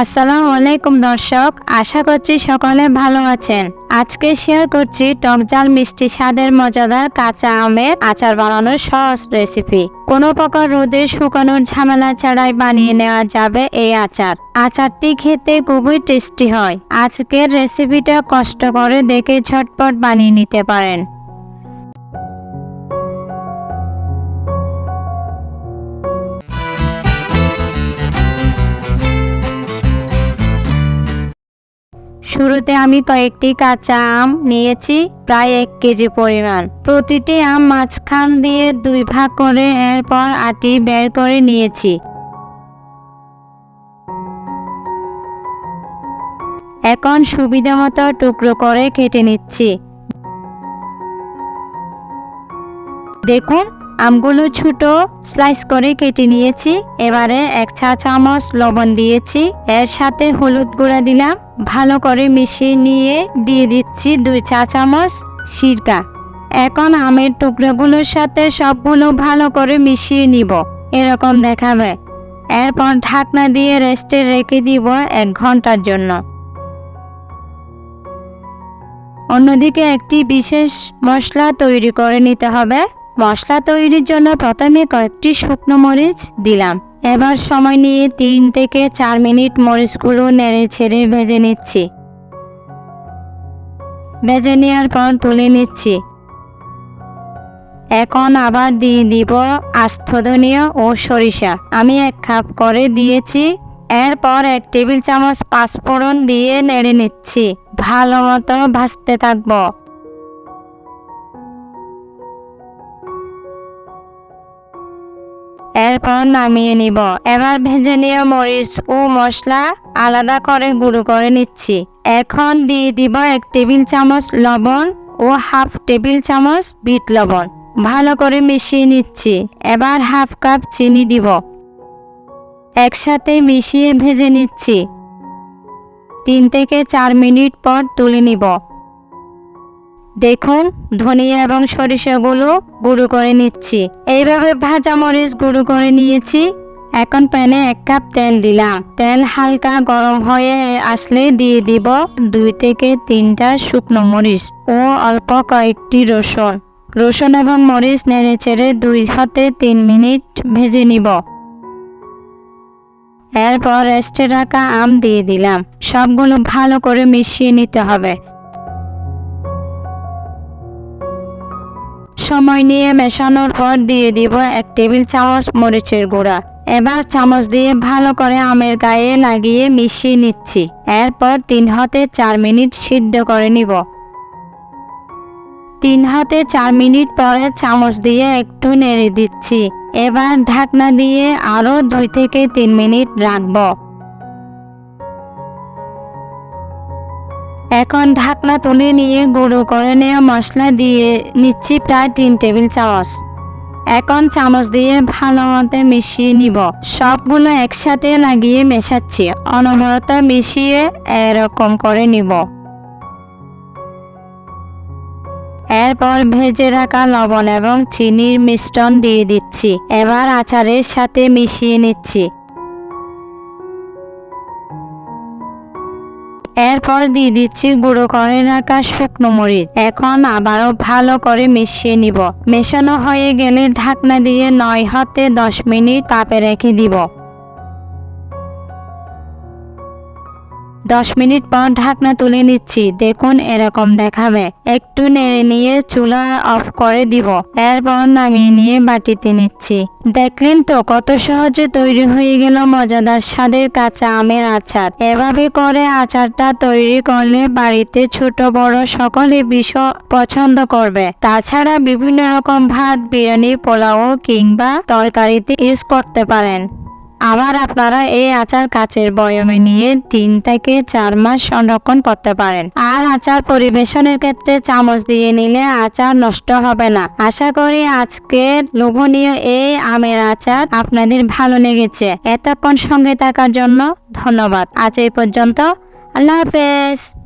আসসালামু আলাইকুম দর্শক, আশা করছি সকলে ভালো আছেন। আজকে শেয়ার করছি টকজাল মিষ্টি স্বাদের মজাদার কাঁচা আমের আচার বানানোর সহজ রেসিপি কোনো প্রকার রোদে শুকানোর ঝামেলা ছাড়াই বানিয়ে নেওয়া যাবে এই আচার। আচারটি খেতে খুবই টেস্টি হয়। আজকের রেসিপিটা কষ্ট করে দেখে ঝটপট বানিয়ে নিতে পারেন। শুরুতে আমি কয়েকটি কাঁচা আম নিয়েছি, প্রায় এক কেজি পরিমাণ। প্রতিটি আম মাঝখান দিয়ে দুই ভাগ করে এরপর আটি বের করে নিয়েছি। এখন সুবিধা মতো টুকরো করে কেটে নিচ্ছি। দেখুন, আমগুলো ছোট স্লাইস করে কেটে নিয়েছি। এবারে এক চা চামচ লবণ দিয়েছি। এর সাথে হলুদ গুঁড়া দিলাম। ভালো করে মিশিয়ে নিয়ে দিয়ে দিচ্ছি দুই চা চামচ সিরকা। এখন আমের টুকরোগুলোর সাথে সবগুলো ভালো করে মিশিয়ে নিব, এরকম দেখাবে। এরপর ঢাকনা দিয়ে রেস্টে রেখে দিব এক ঘণ্টার জন্য। অন্যদিকে একটি বিশেষ মশলা তৈরি করে নিতে হবে। মশলা তৈরির জন্য প্রথমে কয়েকটি শুকনো মরিচ দিলাম। এবার সময় নিয়ে তিন থেকে চার মিনিট মরিচগুলো নেড়ে ছেড়ে ভেজে নিচ্ছি। ভেজে নেওয়ার পর তুলে নিচ্ছি। এখন আবার দিয়ে দিব আস্ত ধনিয়া ও সরিষা। আমি এক কাপ করে দিয়েছি। এরপর এক টেবিল চামচ পাঁচফোড়ন দিয়ে নেড়ে নিচ্ছি। ভালো মতো ভাজতে থাকব। এরপর নামিয়ে নিব। এবার ভেজে নিয়ে মরিচ ও মশলা আলাদা করে গুঁড়ো করে নিচ্ছি। এখন দিয়ে দিব এক টেবিল চামচ লবণ ও হাফ টেবিল চামচ বিট লবণ। ভালো করে মিশিয়ে নিচ্ছি। এবার হাফ কাপ চিনি দিব। একসাথে মিশিয়ে ভেজে নিচ্ছি। তিন থেকে চার মিনিট পর তুলে নিব। দেখুন, ধনিয়া এবং সরিষাগুলো গুঁড়ো করে নিচ্ছি। এইভাবে ভাজা মরিচ গুঁড়ো করে নিয়েছি। এখন প্যানে এক কাপ তেল দিলাম। তেল হালকা গরম হয়ে আসলে দিয়ে দিব দুই থেকে তিনটা শুকনো মরিচ ও অল্প কয়েকটি রসুন। রসুন এবং মরিচ নেড়ে চেড়ে দুই হাতে তিন মিনিট ভেজে নিব। এরপর রেস্টে রাখা আম দিয়ে দিলাম। সবগুলো ভালো করে মিশিয়ে নিতে হবে। সময় নিয়ে মেশানোর পর দিয়ে দিব এক টেবিল চামচ মরিচের গুঁড়া। এবার চামচ দিয়ে ভালো করে আমের গায়ে লাগিয়ে মিশিয়ে নিচ্ছি। এরপর তিন হাতে চার মিনিট সিদ্ধ করে নিব। তিন হাতে চার মিনিট পরে চামচ দিয়ে একটু নেড়ে দিচ্ছি। এবার ঢাকনা দিয়ে আরও দুই থেকে তিন মিনিট রাখব। এখন ঢাকনা তুলে নিয়ে গুঁড়ো করে নেওয়া মশলা দিয়ে নিচ্ছি প্রায় তিন টেবিল চামচ। এখন চামচ দিয়ে ভালো মতো মিশিয়ে নিব। সবগুলো একসাথে লাগিয়ে মেশাচ্ছি। অনবরত মিশিয়ে এরকম করে নিব। এরপর ভেজে রাখা লবণ এবং চিনির মিশ্রণ দিয়ে দিচ্ছি। এবার আচারের সাথে মিশিয়ে নিচ্ছি। এরপর দিয়ে দিচ্ছি গুঁড়ো করে রাখা শুকনো মরিচ। এখন আবারও ভালো করে মিশিয়ে নিব। মেশানো হয়ে গেলে ঢাকনা দিয়ে নয় হতে দশ মিনিট তাপে রেখে দিব। দশ মিনিট পর ঢাকনা তুলে নিচ্ছি। দেখুন, এরকম দেখাবে। একটু নেড়ে নিয়ে চুলা অফ করে দিব। এরপর নামিয়ে নিয়ে বাটিতে নিচ্ছি। দেখলেন তো, কত সহজে তৈরি হয়ে গেল মজাদার স্বাদের কাঁচা আমের আচার। এভাবে করে আচারটা তৈরি করলে বাড়িতে ছোট, বড় সকলে ভীষণ পছন্দ করবে। তাছাড়া বিভিন্ন রকম ভাত, বিরিয়ানি, পোলাও কিংবা তরকারিতে ইউজ করতে পারেন। আবার আপনারা এই আচার কাচের বয়মে নিয়ে তিন থেকে চার মাস সংরক্ষণ করতে পারেন। আর আচার পরিবেশনের ক্ষেত্রে চামচ দিয়ে নিলে আচার নষ্ট হবে না। আশা করি আজকের লোভনীয় এই আমের আচার আপনাদের ভালো লেগেছে। এতক্ষণ সঙ্গে থাকার জন্য ধন্যবাদ। আজ এই পর্যন্ত। আল্লাহ হাফেজ।